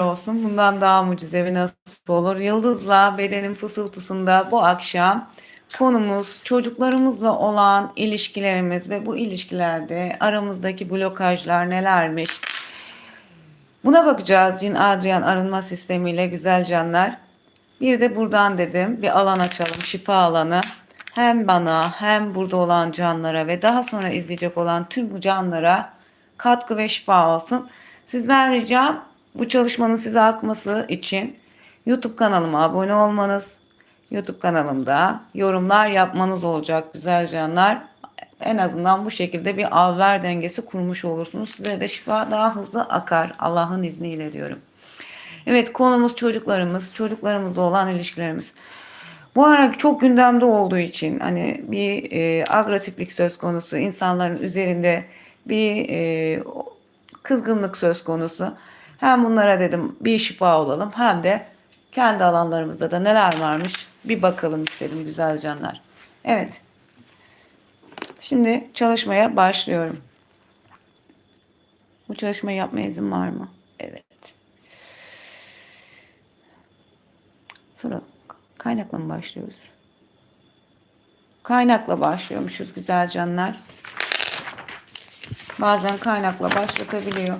olsun. Bundan daha mucizevi nasıl olur? Yıldız'la bedenin fısıltısında bu akşam konumuz çocuklarımızla olan ilişkilerimiz ve bu ilişkilerde aramızdaki blokajlar nelermiş? Buna bakacağız Cin Adrian arınma sistemiyle güzel canlar. Bir de buradan dedim bir alan açalım şifa alanı. Hem bana hem burada olan canlara ve daha sonra izleyecek olan tüm bu canlara katkı ve şifa olsun. Sizden ricam bu çalışmanın size akması için YouTube kanalıma abone olmanız, YouTube kanalımda yorumlar yapmanız olacak güzel canlar. En azından bu şekilde bir al-ver dengesi kurmuş olursunuz. Size de şifa daha hızlı akar Allah'ın izniyle diyorum. Evet konumuz çocuklarımız, çocuklarımızla olan ilişkilerimiz. Bu ara çok gündemde olduğu için hani bir e, agresiflik söz konusu, insanların üzerinde bir e, kızgınlık söz konusu. Hem bunlara dedim bir şifa olalım hem de kendi alanlarımızda da neler varmış bir bakalım istedim güzel canlar. Evet. Şimdi çalışmaya başlıyorum. Bu çalışmayı yapmaya izin var mı? Evet. Sonra kaynakla mı başlıyoruz? Kaynakla başlıyormuşuz güzel canlar. Bazen kaynakla başlatabiliyor.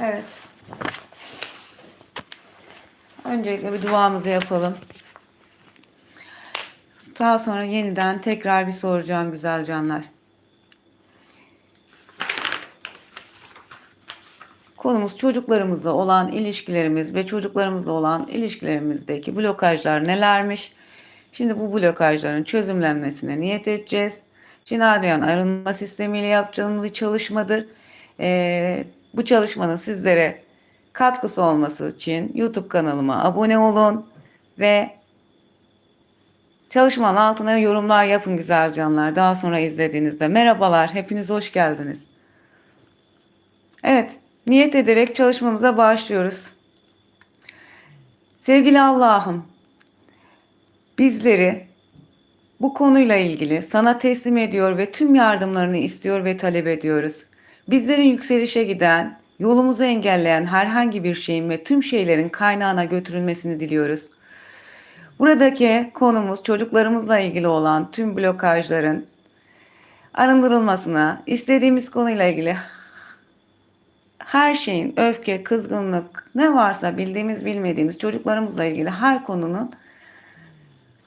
Evet. Öncelikle bir duamızı yapalım. Daha sonra yeniden tekrar bir soracağım güzel canlar. Konumuz çocuklarımızla olan ilişkilerimiz ve çocuklarımızla olan ilişkilerimizdeki blokajlar nelermiş? Şimdi bu blokajların çözümlenmesine niyet edeceğiz. Cinadriyan arınma sistemiyle yapacağımız bir çalışmadır. Ee, bu çalışmanın sizlere katkısı olması için YouTube kanalıma abone olun ve çalışmanın altına yorumlar yapın güzel canlar. Daha sonra izlediğinizde merhabalar, hepiniz hoş geldiniz. Evet, niyet ederek çalışmamıza başlıyoruz. Sevgili Allah'ım, bizleri bu konuyla ilgili sana teslim ediyor ve tüm yardımlarını istiyor ve talep ediyoruz. Bizlerin yükselişe giden, yolumuzu engelleyen herhangi bir şeyin ve tüm şeylerin kaynağına götürülmesini diliyoruz. Buradaki konumuz çocuklarımızla ilgili olan tüm blokajların arındırılmasına, istediğimiz konuyla ilgili her şeyin öfke, kızgınlık ne varsa bildiğimiz bilmediğimiz çocuklarımızla ilgili her konunun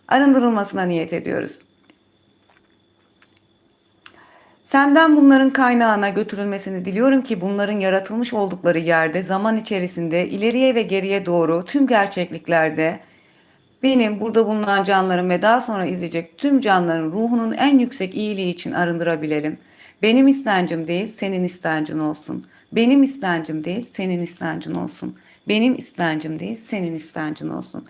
arındırılmasına niyet ediyoruz. Senden bunların kaynağına götürülmesini diliyorum ki bunların yaratılmış oldukları yerde zaman içerisinde ileriye ve geriye doğru tüm gerçekliklerde benim burada bulunan canların ve daha sonra izleyecek tüm canların ruhunun en yüksek iyiliği için arındırabilelim. Benim istencim değil senin istencin olsun. Benim istencim değil senin istencin olsun. Benim istencim değil senin istencin olsun.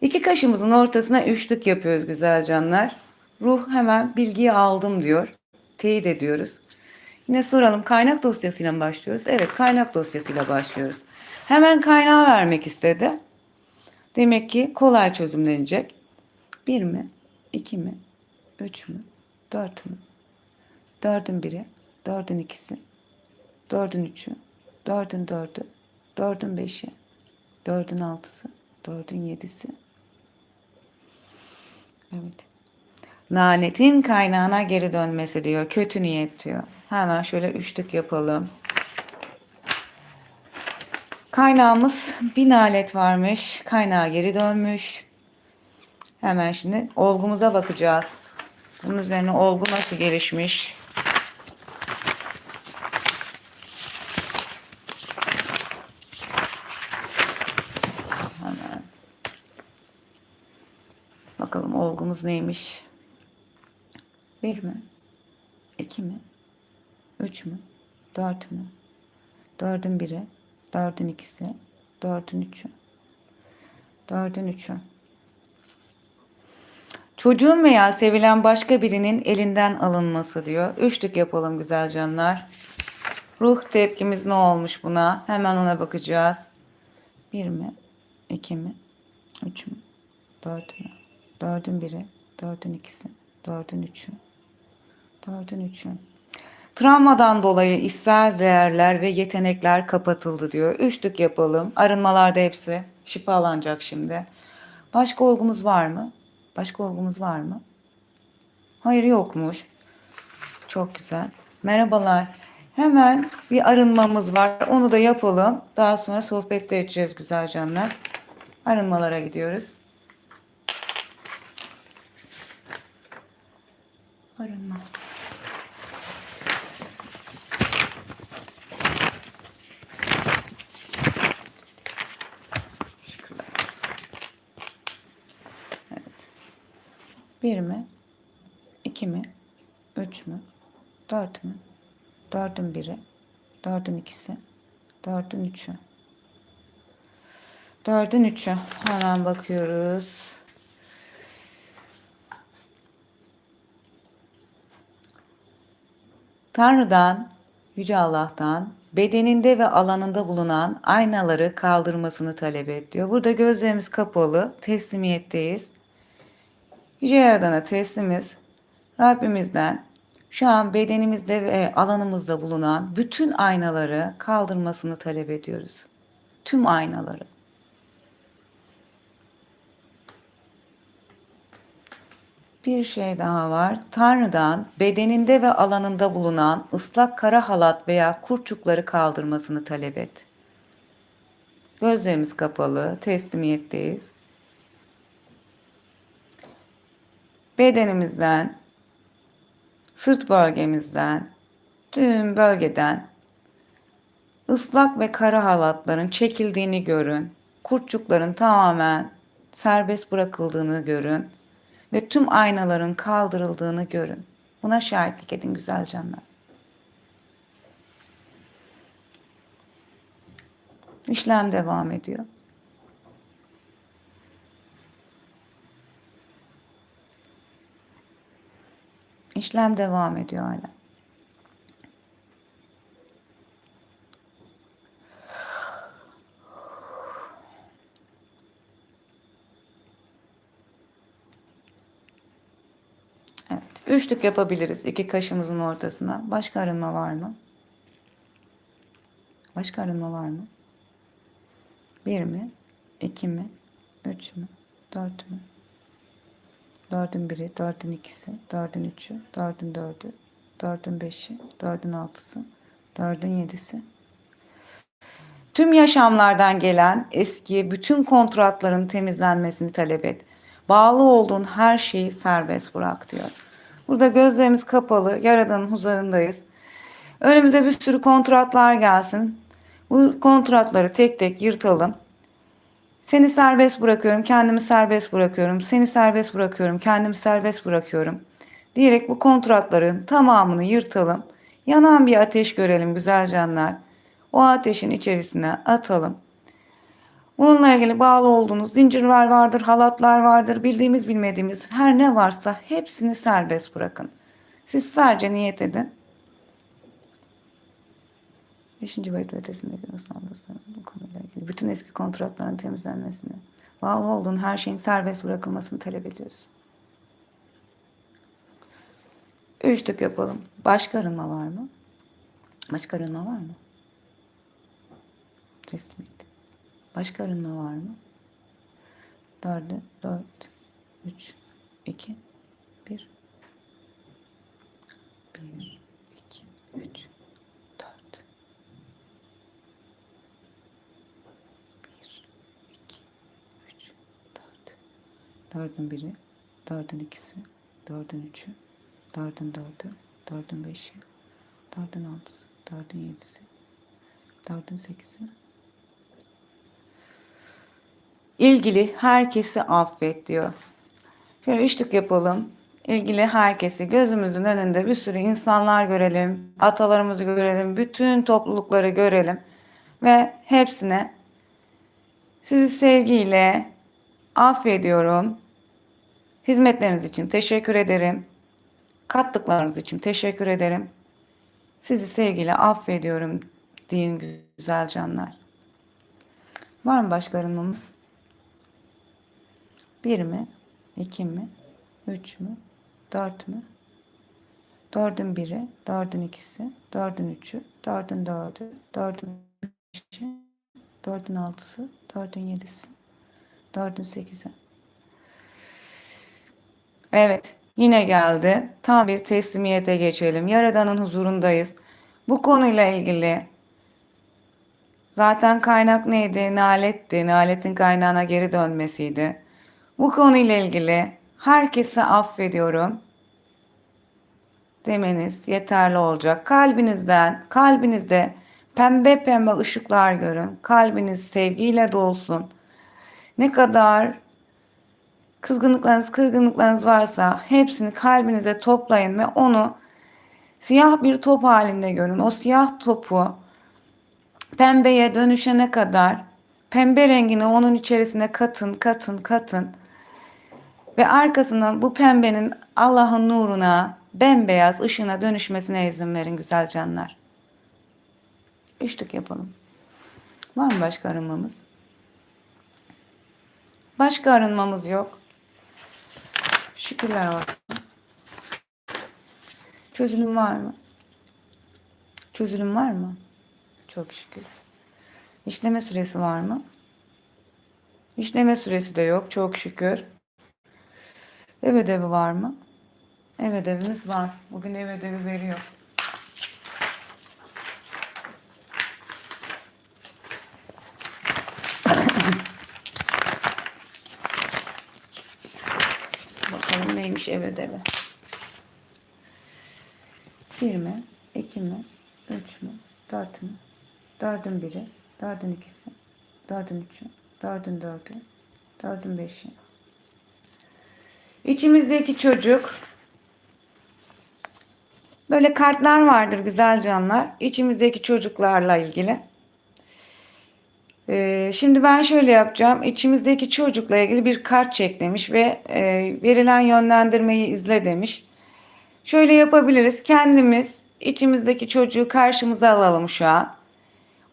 İki kaşımızın ortasına üçlük yapıyoruz güzel canlar. Ruh hemen bilgiyi aldım diyor teyit ediyoruz. Yine soralım kaynak dosyasıyla mı başlıyoruz? Evet kaynak dosyasıyla başlıyoruz. Hemen kaynağı vermek istedi. Demek ki kolay çözümlenecek. Bir mi? iki mi? Üç mü? dört mü? Dördün biri, dördün ikisi, dördün üçü, dördün dördü, dördün beşi, dördün altısı, dördün yedisi. Evet. Lanetin kaynağına geri dönmesi diyor. Kötü niyet diyor. Hemen şöyle üçlük yapalım. Kaynağımız bin alet varmış. Kaynağa geri dönmüş. Hemen şimdi olgumuza bakacağız. Bunun üzerine olgu nasıl gelişmiş? Hemen. Bakalım olgumuz neymiş? Bir mi? İki mi? Üç mü? Dört mü? Dördün biri, dördün ikisi, dördün üçü, dördün üçü. Çocuğun veya sevilen başka birinin elinden alınması diyor. Üçlük yapalım güzel canlar. Ruh tepkimiz ne olmuş buna? Hemen ona bakacağız. Bir mi? İki mi? Üç mü? Dört mü? Dördün biri, dördün ikisi, dördün üçü, dördün üçü. Travmadan dolayı ister değerler ve yetenekler kapatıldı diyor. Üçlük yapalım. Arınmalarda hepsi şifalanacak şimdi. Başka olgumuz var mı? Başka olgumuz var mı? Hayır yokmuş. Çok güzel. Merhabalar. Hemen bir arınmamız var. Onu da yapalım. Daha sonra sohbet de edeceğiz güzel canlar. Arınmalara gidiyoruz. Arınma. 1 mi? 2 mi? 3 mü? 4 mü? 4'ün 1'i, 4'ün 2'si, 4'ün 3'ü. 4'ün 3'ü. Hemen bakıyoruz. Tanrı'dan, Yüce Allah'tan bedeninde ve alanında bulunan aynaları kaldırmasını talep et diyor. Burada gözlerimiz kapalı, teslimiyetteyiz. Yüce Yaradan'a teslimiz. Rabbimizden şu an bedenimizde ve alanımızda bulunan bütün aynaları kaldırmasını talep ediyoruz. Tüm aynaları. Bir şey daha var. Tanrı'dan bedeninde ve alanında bulunan ıslak kara halat veya kurçukları kaldırmasını talep et. Gözlerimiz kapalı, teslimiyetteyiz. Bedenimizden, sırt bölgemizden, tüm bölgeden ıslak ve kara halatların çekildiğini görün. Kurtçukların tamamen serbest bırakıldığını görün ve tüm aynaların kaldırıldığını görün. Buna şahitlik edin güzel canlar. İşlem devam ediyor. İşlem devam ediyor hala. Evet. Üçlük yapabiliriz iki kaşımızın ortasına. Başka arınma var mı? Başka arınma var mı? Bir mi? İki mi? Üç mü? Dört mü? Dördün biri, dördün ikisi, dördün üçü, dördün dördü, dördün beşi, dördün altısı, dördün yedisi. Tüm yaşamlardan gelen eski bütün kontratların temizlenmesini talep et. Bağlı olduğun her şeyi serbest bırak diyor. Burada gözlerimiz kapalı, yaradanın huzurundayız. Önümüze bir sürü kontratlar gelsin. Bu kontratları tek tek yırtalım. Seni serbest bırakıyorum, kendimi serbest bırakıyorum. Seni serbest bırakıyorum, kendimi serbest bırakıyorum. Diyerek bu kontratların tamamını yırtalım. Yanan bir ateş görelim güzel canlar. O ateşin içerisine atalım. Bununla ilgili bağlı olduğunuz zincirler vardır, halatlar vardır, bildiğimiz bilmediğimiz her ne varsa hepsini serbest bırakın. Siz sadece niyet edin. Beşinci boyut ötesindeki anlasın bu konuyla ilgili bütün eski kontratların temizlenmesini, bağlı olduğun her şeyin serbest bırakılmasını talep ediyoruz. Üçlük yapalım. Başka arınma var mı? Başka arınma var mı? Teslim ettim. Başka arınma var mı? Dördü, dört, üç, iki, bir. Bir, iki, üç, dört. Bir, iki, üç, dört. Dördün biri, dördün ikisi, dördün üçü, dördün dördü, dördün beşi, dördün altısı, dördün yedisi, dördün sekizi. İlgili herkesi affet diyor. Şöyle üçlük yapalım. İlgili herkesi gözümüzün önünde bir sürü insanlar görelim. Atalarımızı görelim. Bütün toplulukları görelim. Ve hepsine sizi sevgiyle affediyorum. Hizmetleriniz için teşekkür ederim. Kattıklarınız için teşekkür ederim. Sizi sevgiyle affediyorum deyin güzel canlar. Var mı başka arınmamız? Bir mi? iki mi? Üç mü? Dört mü? Dördün biri, dördün ikisi, dördün üçü, dördün dördü, dördün beşi, dördün altısı, dördün yedisi, dördün sekizi. Evet, yine geldi. Tam bir teslimiyete geçelim. Yaradan'ın huzurundayız. Bu konuyla ilgili zaten kaynak neydi? Naletti. Naletin kaynağına geri dönmesiydi. Bu konuyla ilgili herkese affediyorum demeniz yeterli olacak. Kalbinizden, kalbinizde pembe pembe ışıklar görün. Kalbiniz sevgiyle dolsun. Ne kadar kızgınlıklarınız, kırgınlıklarınız varsa hepsini kalbinize toplayın ve onu siyah bir top halinde görün. O siyah topu pembeye dönüşene kadar pembe rengini onun içerisine katın, katın, katın. Ve arkasından bu pembenin Allah'ın nuruna, bembeyaz ışığına dönüşmesine izin verin güzel canlar. Üçlük yapalım. Var mı başka arınmamız? Başka arınmamız yok. Şükürler olsun. Çözülüm var mı? Çözülüm var mı? Çok şükür. İşleme süresi var mı? İşleme süresi de yok. Çok şükür. Ev ödevi var mı? Ev ödevimiz var. Bugün ev ödevi veriyor. Bakalım neymiş ev ödevi. Bir mi? iki mi? Üç mü? Dört mü? Dördün biri, dördün ikisi, dördün üçü, dördün dördü, dördün beşi, İçimizdeki çocuk böyle kartlar vardır güzel canlar. İçimizdeki çocuklarla ilgili. Ee, şimdi ben şöyle yapacağım. İçimizdeki çocukla ilgili bir kart çek demiş ve e, verilen yönlendirmeyi izle demiş. Şöyle yapabiliriz. Kendimiz içimizdeki çocuğu karşımıza alalım şu an.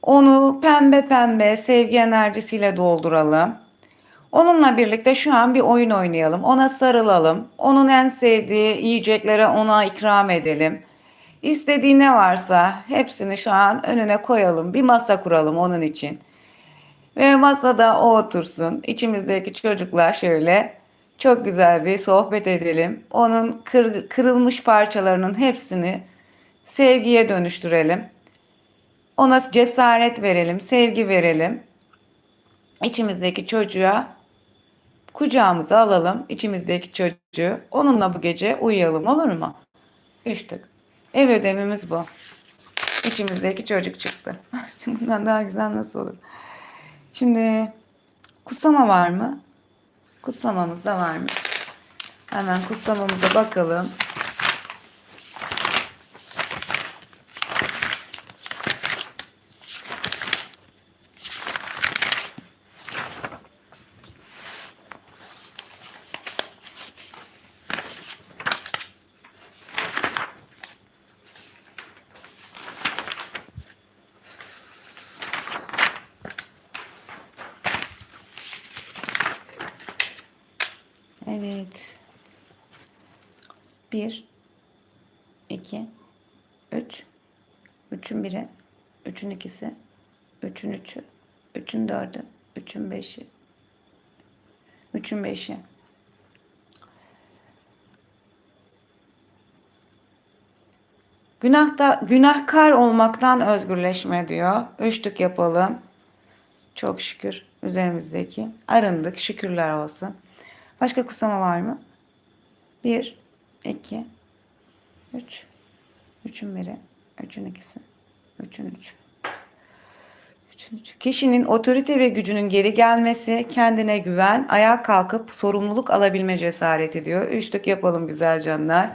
Onu pembe pembe sevgi enerjisiyle dolduralım. Onunla birlikte şu an bir oyun oynayalım. Ona sarılalım. Onun en sevdiği yiyeceklere ona ikram edelim. İstediği ne varsa hepsini şu an önüne koyalım. Bir masa kuralım onun için. Ve masada o otursun. İçimizdeki çocuklar şöyle çok güzel bir sohbet edelim. Onun kır, kırılmış parçalarının hepsini sevgiye dönüştürelim. Ona cesaret verelim, sevgi verelim. İçimizdeki çocuğa kucağımıza alalım içimizdeki çocuğu. Onunla bu gece uyuyalım olur mu? Üçtük. Ev ödevimiz bu. İçimizdeki çocuk çıktı. Bundan daha güzel nasıl olur? Şimdi kutsama var mı? Kutsamamız da var mı? Hemen kutsamamıza bakalım. Evet. Bir, 2, 3, 3'ün 1'i, 3'ün 2'si, 3'ün 3'ü, 3'ün 4'ü, 3'ün 5'i, 3'ün 5'i. Günahta, günahkar olmaktan özgürleşme diyor. Üçlük yapalım. Çok şükür üzerimizdeki. Arındık. Şükürler olsun. Başka kutsama var mı? Bir, iki, üç. Üçün biri, üçün ikisi, üçün üçü. Üçün üçü. Kişinin otorite ve gücünün geri gelmesi, kendine güven, ayağa kalkıp sorumluluk alabilme cesareti diyor. Üçlük yapalım güzel canlar.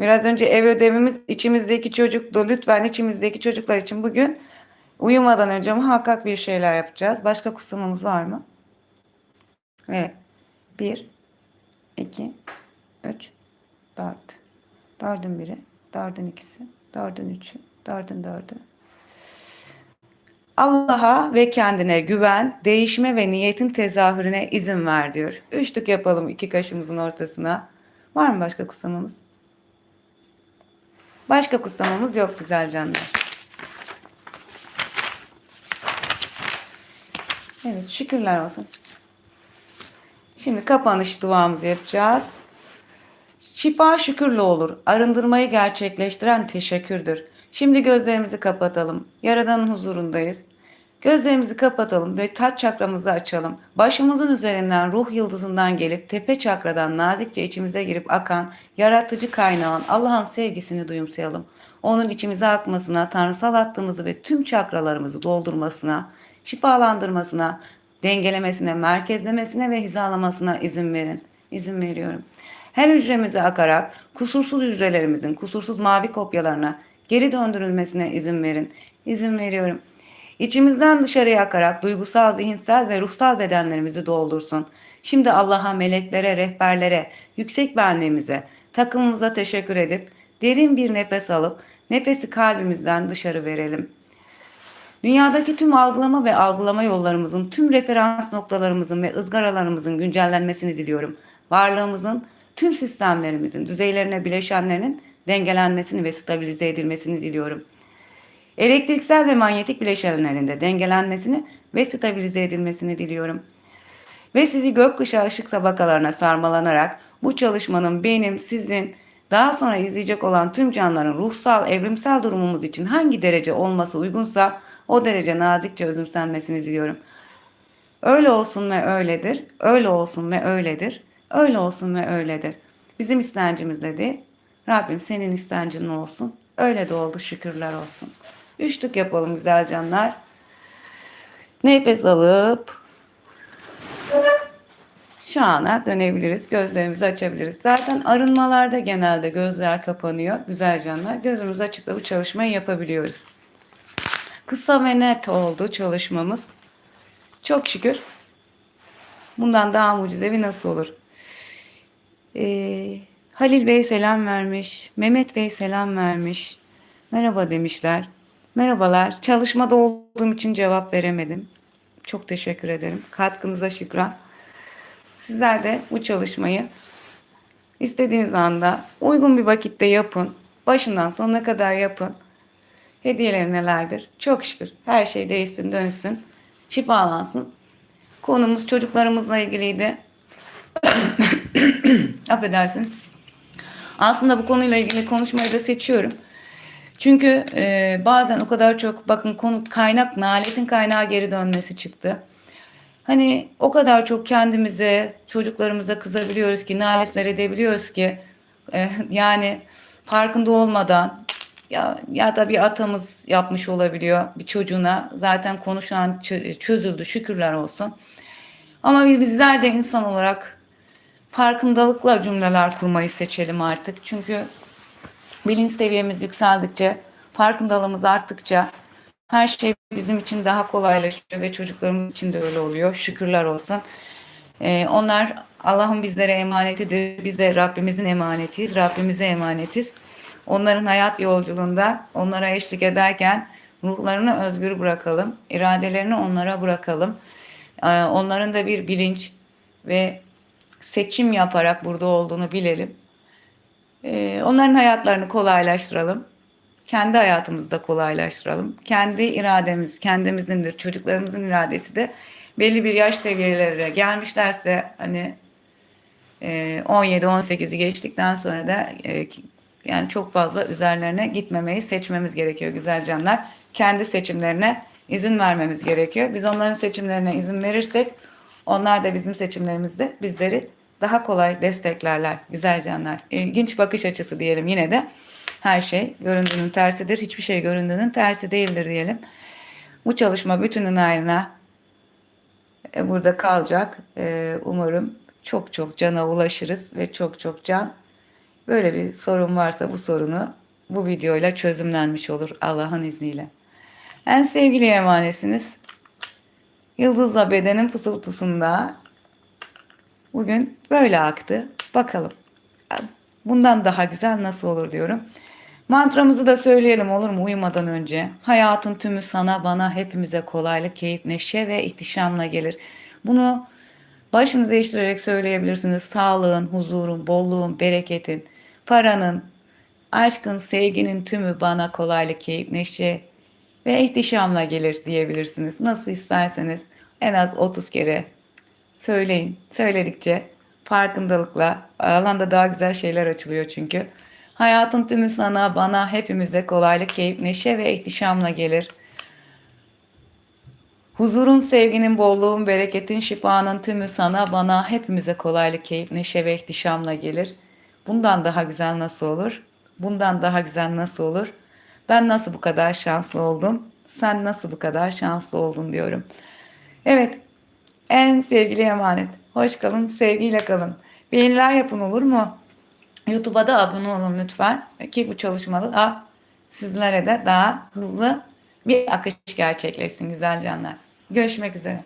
Biraz önce ev ödevimiz içimizdeki çocuktu. Lütfen içimizdeki çocuklar için bugün uyumadan önce muhakkak bir şeyler yapacağız. Başka kutsamamız var mı? Evet. Bir, iki, üç, dört. Dördün biri, dördün ikisi, dördün üçü, dördün dördü. Allah'a ve kendine güven, değişme ve niyetin tezahürüne izin ver diyor. Üçlük yapalım iki kaşımızın ortasına. Var mı başka kutsamamız? Başka kutsamamız yok güzel canlar. Evet şükürler olsun. Şimdi kapanış duamızı yapacağız. Şifa şükürle olur. Arındırmayı gerçekleştiren teşekkürdür. Şimdi gözlerimizi kapatalım. Yaradanın huzurundayız. Gözlerimizi kapatalım ve taç çakramızı açalım. Başımızın üzerinden ruh yıldızından gelip tepe çakradan nazikçe içimize girip akan yaratıcı kaynağın Allah'ın sevgisini duyumsayalım. Onun içimize akmasına, tanrısal hattımızı ve tüm çakralarımızı doldurmasına, şifalandırmasına, dengelemesine, merkezlemesine ve hizalamasına izin verin. İzin veriyorum. Her hücremize akarak kusursuz hücrelerimizin kusursuz mavi kopyalarına geri döndürülmesine izin verin. İzin veriyorum. İçimizden dışarıya akarak duygusal, zihinsel ve ruhsal bedenlerimizi doldursun. Şimdi Allah'a, meleklere, rehberlere, yüksek benliğimize, takımımıza teşekkür edip derin bir nefes alıp nefesi kalbimizden dışarı verelim. Dünyadaki tüm algılama ve algılama yollarımızın, tüm referans noktalarımızın ve ızgaralarımızın güncellenmesini diliyorum. Varlığımızın, tüm sistemlerimizin, düzeylerine bileşenlerinin dengelenmesini ve stabilize edilmesini diliyorum. Elektriksel ve manyetik bileşenlerinde dengelenmesini ve stabilize edilmesini diliyorum. Ve sizi gökkuşağı ışık tabakalarına sarmalanarak bu çalışmanın benim, sizin, daha sonra izleyecek olan tüm canlıların ruhsal, evrimsel durumumuz için hangi derece olması uygunsa o derece nazikçe özümsenmesini diliyorum. Öyle olsun ve öyledir, öyle olsun ve öyledir, öyle olsun ve öyledir. Bizim istencimiz de değil, Rabbim senin istencin olsun, öyle de oldu şükürler olsun. Üçlük yapalım güzel canlar. Nefes alıp şu ana dönebiliriz. Gözlerimizi açabiliriz. Zaten arınmalarda genelde gözler kapanıyor. Güzel canlar. Gözümüz açıkla bu çalışmayı yapabiliyoruz. Kısa ve net oldu çalışmamız. Çok şükür. Bundan daha mucizevi nasıl olur? Ee, Halil Bey selam vermiş. Mehmet Bey selam vermiş. Merhaba demişler. Merhabalar. Çalışmada olduğum için cevap veremedim. Çok teşekkür ederim. Katkınıza şükran. Sizler de bu çalışmayı istediğiniz anda uygun bir vakitte yapın. Başından sonuna kadar yapın. Hediyeler nelerdir? Çok şükür. Her şey değişsin, dönsün. Şifalansın. Konumuz çocuklarımızla ilgiliydi. Affedersiniz. Aslında bu konuyla ilgili konuşmayı da seçiyorum. Çünkü e, bazen o kadar çok bakın konu kaynak naletin kaynağı geri dönmesi çıktı. Hani o kadar çok kendimize, çocuklarımıza kızabiliyoruz ki, naletler edebiliyoruz ki e, yani farkında olmadan ya ya da bir atamız yapmış olabiliyor bir çocuğuna. Zaten konuşan çözüldü şükürler olsun. Ama bizler de insan olarak farkındalıkla cümleler kurmayı seçelim artık. Çünkü bilinç seviyemiz yükseldikçe, farkındalığımız arttıkça her şey bizim için daha kolaylaşıyor ve çocuklarımız için de öyle oluyor. Şükürler olsun. Ee, onlar Allah'ın bizlere emanetidir. Biz de Rabbimizin emanetiyiz. Rabbimize emanetiz. Onların hayat yolculuğunda onlara eşlik ederken ruhlarını özgür bırakalım. iradelerini onlara bırakalım. Ee, onların da bir bilinç ve seçim yaparak burada olduğunu bilelim. Ee, onların hayatlarını kolaylaştıralım. Kendi hayatımızı da kolaylaştıralım. Kendi irademiz kendimizindir. Çocuklarımızın iradesi de belli bir yaş seviyelerine gelmişlerse hani e, 17-18'i geçtikten sonra da e, yani çok fazla üzerlerine gitmemeyi seçmemiz gerekiyor güzel canlar. Kendi seçimlerine izin vermemiz gerekiyor. Biz onların seçimlerine izin verirsek onlar da bizim seçimlerimizde bizleri daha kolay desteklerler güzel canlar. İlginç bakış açısı diyelim yine de. Her şey göründüğünün tersidir. Hiçbir şey göründüğünün tersi değildir diyelim. Bu çalışma bütünün ayrına e, burada kalacak. E, umarım çok çok cana ulaşırız ve çok çok can. Böyle bir sorun varsa bu sorunu bu videoyla çözümlenmiş olur Allah'ın izniyle. En sevgili emanesiniz. Yıldızla bedenin fısıltısında bugün böyle aktı. Bakalım. Bundan daha güzel nasıl olur diyorum. Mantramızı da söyleyelim olur mu uyumadan önce? Hayatın tümü sana, bana, hepimize kolaylık, keyif, neşe ve ihtişamla gelir. Bunu başını değiştirerek söyleyebilirsiniz. Sağlığın, huzurun, bolluğun, bereketin, paranın, aşkın, sevginin tümü bana kolaylık, keyif, neşe ve ihtişamla gelir diyebilirsiniz. Nasıl isterseniz en az 30 kere söyleyin. Söyledikçe farkındalıkla alanda daha güzel şeyler açılıyor çünkü. Hayatın tümü sana, bana, hepimize kolaylık, keyif, neşe ve ihtişamla gelir. Huzurun, sevginin, bolluğun, bereketin, şifanın tümü sana, bana, hepimize kolaylık, keyif, neşe ve ihtişamla gelir. Bundan daha güzel nasıl olur? Bundan daha güzel nasıl olur? Ben nasıl bu kadar şanslı oldum? Sen nasıl bu kadar şanslı oldun diyorum. Evet, en sevgili emanet. Hoş kalın, sevgiyle kalın. Beğeniler yapın olur mu? YouTube'a da abone olun lütfen. Ki bu çalışmada da sizlere de daha hızlı bir akış gerçekleşsin güzel canlar. Görüşmek üzere.